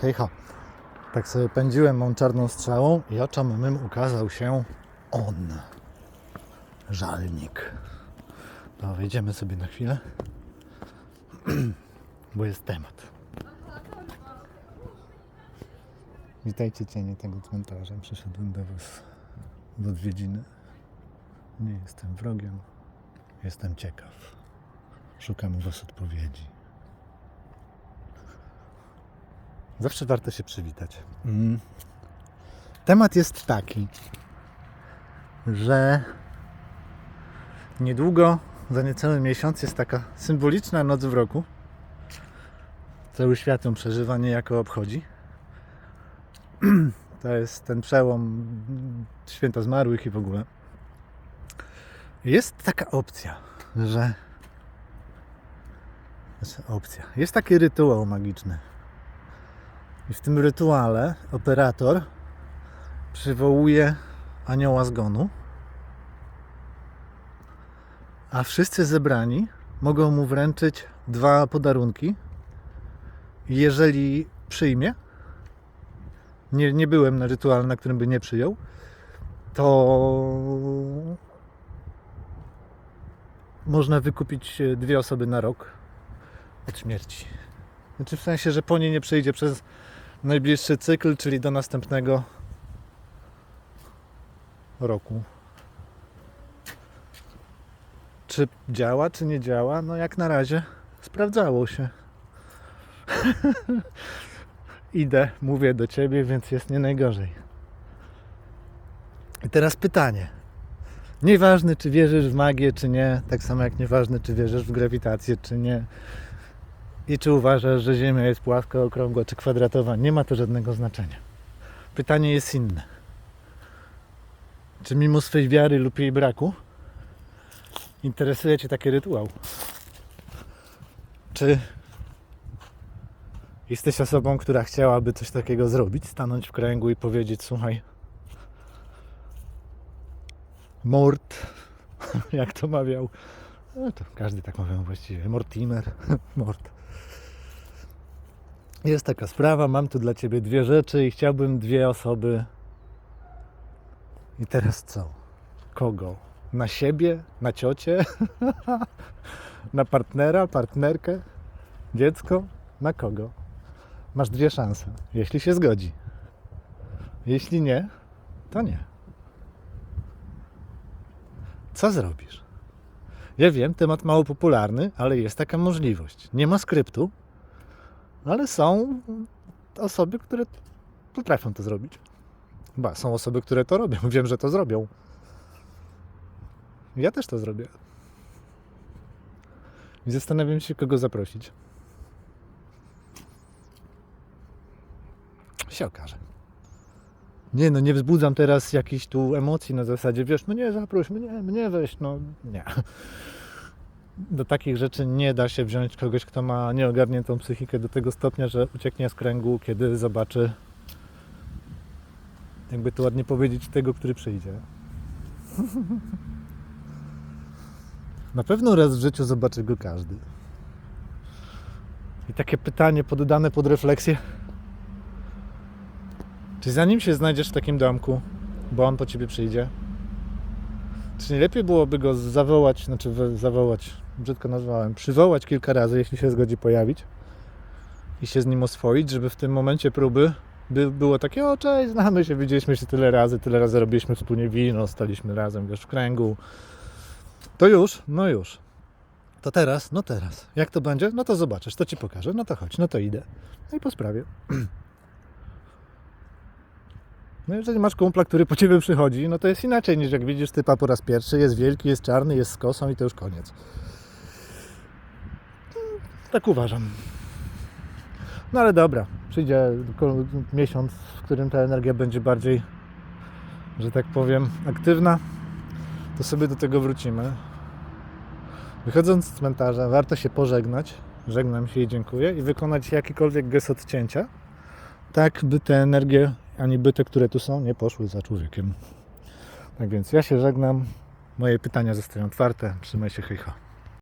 Hej ho. Tak sobie pędziłem tą czarną strzałą i oczom mym ukazał się on. Żalnik. To wejdziemy sobie na chwilę, bo jest temat. Witajcie cienie tego cmentarza. Przyszedłem do Was w odwiedziny. Nie jestem wrogiem, jestem ciekaw. Szukam u Was odpowiedzi. Zawsze warto się przywitać. Mm. Temat jest taki, że niedługo, za niecały miesiąc, jest taka symboliczna noc w roku. Cały świat ją przeżywa, niejako obchodzi. To jest ten przełom święta zmarłych i w ogóle. Jest taka opcja, że. Opcja. Jest taki rytuał magiczny. I w tym rytuale operator przywołuje anioła zgonu, a wszyscy zebrani mogą mu wręczyć dwa podarunki. Jeżeli przyjmie, nie, nie byłem na rytuale, na którym by nie przyjął, to można wykupić dwie osoby na rok od śmierci. Znaczy w sensie, że po nie nie przyjdzie przez najbliższy cykl, czyli do następnego roku. Czy działa, czy nie działa? No jak na razie sprawdzało się. Idę, mówię do ciebie, więc jest nie najgorzej. I teraz pytanie. Nieważne, czy wierzysz w magię, czy nie, tak samo jak nieważne, czy wierzysz w grawitację, czy nie. I czy uważasz, że Ziemia jest płaska, okrągła czy kwadratowa? Nie ma to żadnego znaczenia. Pytanie jest inne. Czy mimo swej wiary lub jej braku interesuje Cię taki rytuał? Czy jesteś osobą, która chciałaby coś takiego zrobić, stanąć w kręgu i powiedzieć: Słuchaj, Mort, jak to mawiał, no to każdy tak mawiał właściwie, Mortimer, Mort. Jest taka sprawa, mam tu dla Ciebie dwie rzeczy i chciałbym dwie osoby. I teraz co? Kogo? Na siebie? Na ciocie? na partnera? Partnerkę? Dziecko? Na kogo? Masz dwie szanse, jeśli się zgodzi. Jeśli nie, to nie. Co zrobisz? Ja wiem, temat mało popularny, ale jest taka możliwość. Nie ma skryptu, ale są osoby, które potrafią to zrobić. Ba, są osoby, które to robią. Wiem, że to zrobią. Ja też to zrobię. I zastanawiam się, kogo zaprosić. Się okaże. Nie, no nie wzbudzam teraz jakichś tu emocji na zasadzie, wiesz, mnie zaproś, mnie, mnie weź, no nie. Do takich rzeczy nie da się wziąć kogoś, kto ma nieogarniętą psychikę do tego stopnia, że ucieknie z kręgu, kiedy zobaczy, jakby to ładnie powiedzieć, tego, który przyjdzie. Na pewno raz w życiu zobaczy go każdy. I takie pytanie poddane pod refleksję. Czy zanim się znajdziesz w takim domku, bo on po ciebie przyjdzie, czy nie lepiej byłoby go zawołać, znaczy zawołać, brzydko nazwałem, przywołać kilka razy, jeśli się zgodzi pojawić i się z nim oswoić, żeby w tym momencie próby by było takie, o cześć, znamy się, widzieliśmy się tyle razy, tyle razy robiliśmy wspólnie wino, staliśmy razem, wiesz, w kręgu. To już, no już. To teraz, no teraz. Jak to będzie? No to zobaczysz, to ci pokażę, no to chodź, no to idę. No i po sprawie. No jeżeli masz kumpla, który po ciebie przychodzi, no to jest inaczej niż jak widzisz typa po raz pierwszy, jest wielki, jest czarny, jest z kosą i to już koniec. Tak uważam. No ale dobra, przyjdzie miesiąc, w którym ta energia będzie bardziej, że tak powiem, aktywna, to sobie do tego wrócimy. Wychodząc z cmentarza, warto się pożegnać, żegnam się i dziękuję, i wykonać jakikolwiek gest odcięcia, tak by te energie, ani by te, które tu są, nie poszły za człowiekiem. Tak więc ja się żegnam. Moje pytania zostają otwarte. Trzymaj się, hejha.